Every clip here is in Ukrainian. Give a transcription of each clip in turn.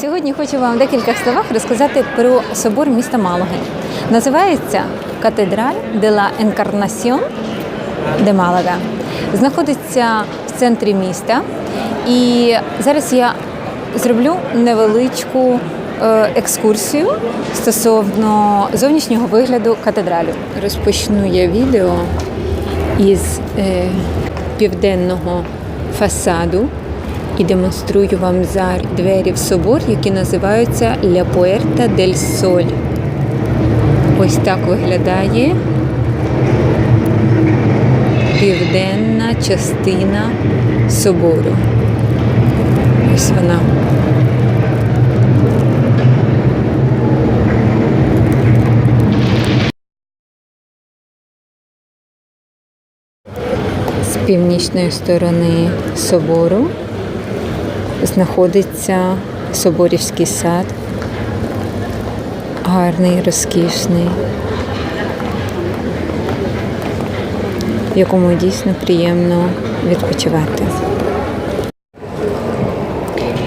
Сьогодні хочу вам в декількох словах розказати про собор міста Малаги. Називається Катедраль де ла Енкарнасьон де Малага. Знаходиться в центрі міста. І зараз я зроблю невеличку е, екскурсію стосовно зовнішнього вигляду катедралю. Розпочну я відео із е, південного фасаду і демонструю вам зараз двері в собор, які називаються Ля Пуерта дель Соль. Ось так виглядає південна частина собору. Ось вона. З північної сторони собору знаходиться Соборівський сад. Гарний, розкішний, в якому дійсно приємно відпочивати.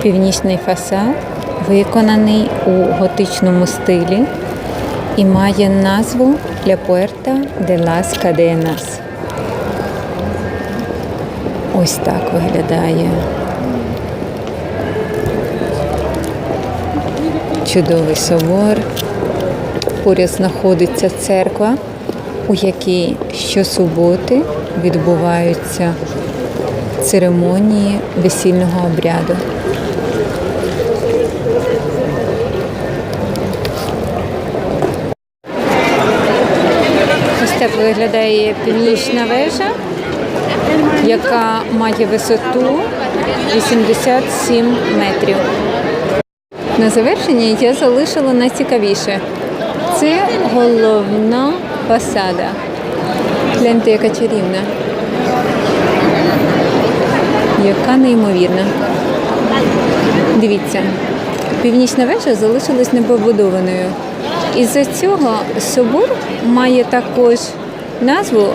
Північний фасад виконаний у готичному стилі і має назву Ля Puerta de las Cadenas. Ось так виглядає. Чудовий собор. Поряд знаходиться церква, у якій щосуботи відбуваються церемонії весільного обряду. Ось так виглядає північна вежа, яка має висоту 87 метрів. На завершення я залишила найцікавіше. Це головна фасада. Гляньте, яка чарівна. Яка неймовірна. Дивіться, північна вежа залишилась непобудованою. Із-за цього собор має також назву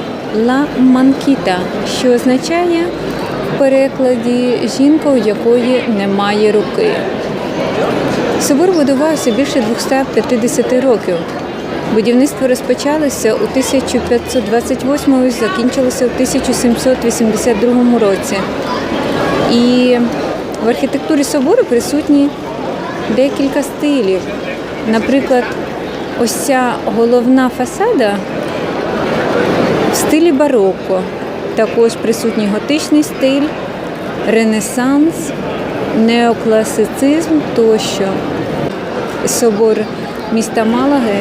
Ла Манкіта, що означає в перекладі жінка, у якої немає руки. Собор будувався більше 250 років. Будівництво розпочалося у 1528 і закінчилося у 1782 році. І в архітектурі собору присутні декілька стилів. Наприклад, ось ця головна фасада в стилі бароко. Також присутній готичний стиль, ренесанс, неокласицизм тощо. Собор міста Малаги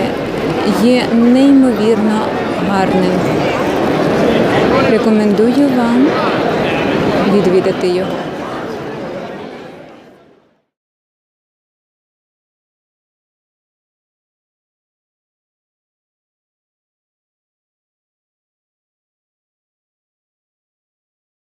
є неймовірно гарним. Рекомендую вам відвідати його.